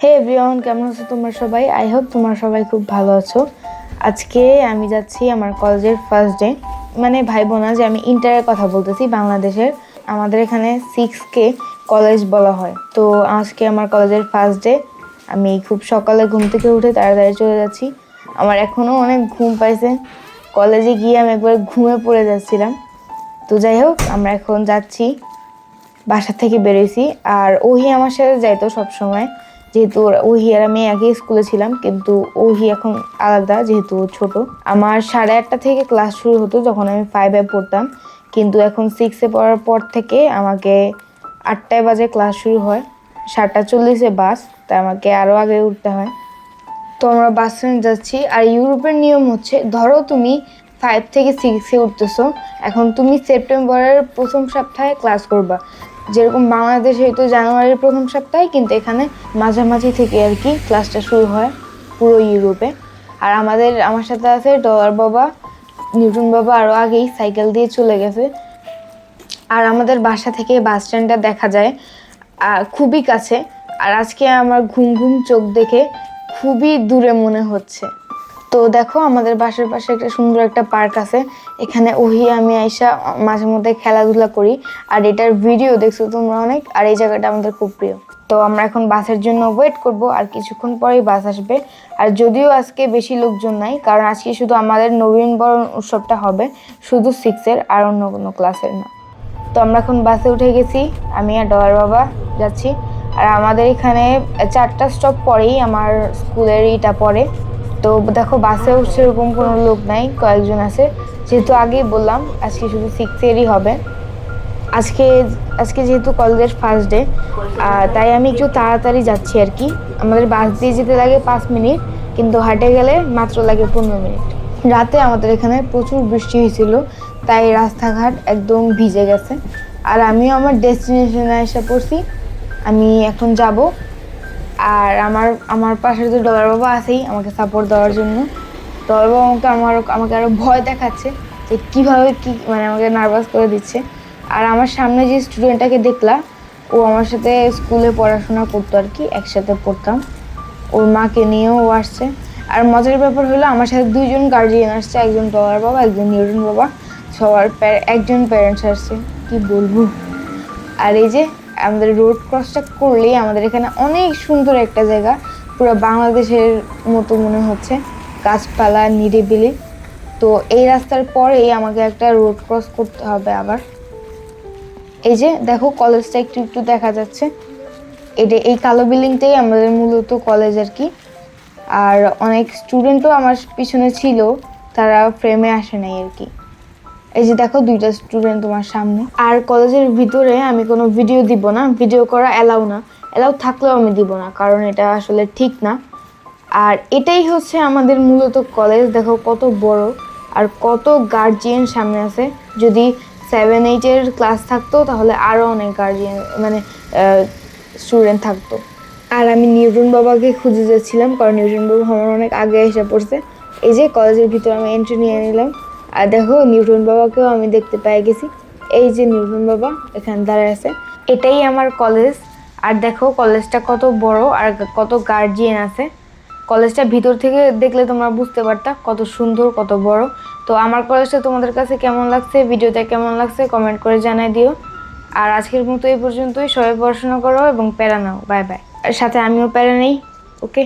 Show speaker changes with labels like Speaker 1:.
Speaker 1: হে everyone কেমন আছো তোমরা সবাই? আই হোপ তোমরা সবাই খুব ভালো আছো। আজকে আমি যাচ্ছি আমার কলেজের ফার্স্ট ডে মানে ভাই বোনা যে আমি ইন্টারের কথা বলতেছি, বাংলাদেশের। আমাদের এখানে সিক্স কে কলেজ বলা হয়। তো আজকে আমার কলেজের ফার্স্ট ডে আমি খুব সকালে ঘুম থেকে উঠে তাড়াতাড়ি চলে যাচ্ছি। আমার এখনও অনেক ঘুম পাইছে। কলেজে গিয়ে আমি একবার ঘুমে পড়ে যাচ্ছিলাম। তো যাই হোক, আমরা এখন যাচ্ছি। বাসা থেকে বেরোইছি। আর ওহি আমার সাথে যাইতো সব সময় যেহেতু ওহি আর আমি একই স্কুলে ছিলাম, কিন্তু ওহি এখন আলাদা যেহেতু ছোট। আমার সাড়ে আটটা থেকে ক্লাস শুরু হতো যখন আমি ফাইভে পড়তাম। কিন্তু এখন সিক্সে পড়ার পর থেকে আমাকে আটটায় বাজে ক্লাস শুরু হয়। সাতটা চল্লিশে বাস তাই আমাকে আরও আগে উঠতে হয়। তো আমরা বাস স্ট্যান্ড যাচ্ছি। আর ইউরোপের নিয়ম হচ্ছে, ধরো তুমি ফাইভ থেকে সিক্সে উঠতেছো, এখন তুমি সেপ্টেম্বরের প্রথম সপ্তাহে ক্লাস করবা। যেরকম বাংলাদেশে হয়তো জানুয়ারির প্রথম সপ্তাহে, কিন্তু এখানে মাঝামাঝি থেকে আর কি ক্লাসটা শুরু হয় পুরো ইউরোপে। আর আমাদের, আমার সাথে আছে ডলার বাবা, নিউটন বাবা আরও আগেই সাইকেল দিয়ে চলে গেছে। আর আমাদের বাসা থেকে বাস স্ট্যান্ডটা দেখা যায় খুবই কাছে। আর আজকে আমার ঘুম ঘুম চোখ দেখে খুবই দূরে মনে হচ্ছে। তো দেখো, আমাদের বাসার পাশে একটা সুন্দর একটা পার্ক আছে এখানে ওহি, আমি আইসা মাঝে মধ্যে খেলাধুলা করি। আর এটার ভিডিও দেখছ তোমরা অনেক? আর এই জায়গাটা আমাদের খুব প্রিয়। তো আমরা এখন বাসের জন্য ওয়েট করব, আর কিছুক্ষণ পরেই বাস আসবে। আর যদিও আজকে বেশি লোকজন নাই, কারণ আজকে শুধু আমাদের নবীনবরণ উৎসবটা হবে, শুধু সিক্সের আর অন্য কোনো ক্লাসের না। তো আমরা এখন বাসে উঠে গেছি, আমি আর ডলার বাবা যাচ্ছি। আর আমাদের এখানে চারটা স্টপ পরেই আমার স্কুলের ইটা পড়ে। তো দেখো বাসেও সেরকম কোনো লোক নাই, কয়েকজন আছে। যেহেতু আগেই বললাম, আজকে শুধু সিক্সেরই হবে। আজকে আজকে যেহেতু কলেজের ফার্স্ট ডে তাই আমি একটু তাড়াতাড়ি যাচ্ছি আর কি। আমাদের বাস দিয়ে যেতে লাগে পাঁচ মিনিট, কিন্তু হাটে গেলে মাত্র লাগে পনেরো মিনিট। রাতে আমাদের এখানে প্রচুর বৃষ্টি হয়েছিল, তাই রাস্তাঘাট একদম ভিজে গেছে। আর আমিও আমার ডেস্টিনেশনে এসে পড়ছি, আমি এখন যাব। আর আমার আমার পাশে তো ডলার বাবা আছেই, আমাকে সাপোর্ট দেওয়ার জন্য। ডলার বাবা আমাকে আমার আমাকে আরও ভয় দেখাচ্ছে যে কীভাবে কী মানে আমাকে নার্ভাস করে দিচ্ছে। আর আমার সামনে যে স্টুডেন্টটাকে দেখলাম ও আমার সাথে স্কুলে পড়াশোনা করতো আর কি, একসাথে পড়তাম। ওর মাকে নিয়েও ও আসছে। আর মজার ব্যাপার হলো, আমার সাথে দুইজন গার্জিয়ান আসছে, একজন বাবার বাবা, একজন নিউটন বাবা। সবার একজন প্যারেন্টস আসছে, কি বলব? আর এই যে আমাদের রোড ক্রসটা করলেই আমাদের এখানে অনেক সুন্দর একটা জায়গা, পুরো বাংলাদেশের মতো মনে হচ্ছে। গাছপালা নিরিবিলি। তো এই রাস্তার পরেই আমাকে একটা রোড ক্রস করতে হবে আবার। এই যে, দেখো কলেজটা একটু একটু দেখা যাচ্ছে। এটা এই কালো বিল্ডিংটাই আমাদের মূলত কলেজ আর কি। আর অনেক স্টুডেন্টও আমার পিছনে ছিল, তারা ফ্রেমে আসে নাই আর কি। এই যে, দেখো, দুইটা স্টুডেন্ট তোমার সামনে। আর কলেজের ভিতরে আমি কোনো ভিডিও দিব না ভিডিও করা অ্যালাউ না। অ্যালাউ থাকলেও আমি দিব না, কারণ এটা আসলে ঠিক না। আর এটাই হচ্ছে আমাদের মূলত কলেজ দেখো কত বড় আর কত গার্জিয়ান সামনে আছে। যদি সেভেন এইটের ক্লাস থাকতো, তাহলে আরও অনেক গার্জিয়ান মানে স্টুডেন্ট থাকতো। আর আমি নিউটন বাবাকে খুঁজে যাচ্ছিলাম, কারণ নিউটন বাবা আমার অনেক আগে এসে পড়ছে। এই যে কলেজের ভিতরে আমি এন্ট্রি নিয়ে নিলাম। আর দেখো, নিউটন বাবাকেও আমি দেখতে পেয়ে গেছি। এই যে নিউটন বাবা এখানে দাঁড়ায় আছে। এটাই আমার কলেজ আর দেখো কলেজটা কত বড় আর কত গার্জিয়ান আছে। কলেজটা ভিতর থেকে দেখলে তোমরা বুঝতে পারতা কত সুন্দর, কত বড়। তো আমার কলেজটা তোমাদের কাছে কেমন লাগছে, ভিডিওটা কেমন লাগছে কমেন্ট করে জানাই দিও। আর আজকের মতো এই পর্যন্তই। সবাই পড়াশোনা করো এবং প্যারা নাও। Bye bye. সাথে আমিও প্যারা নেই। ওকে?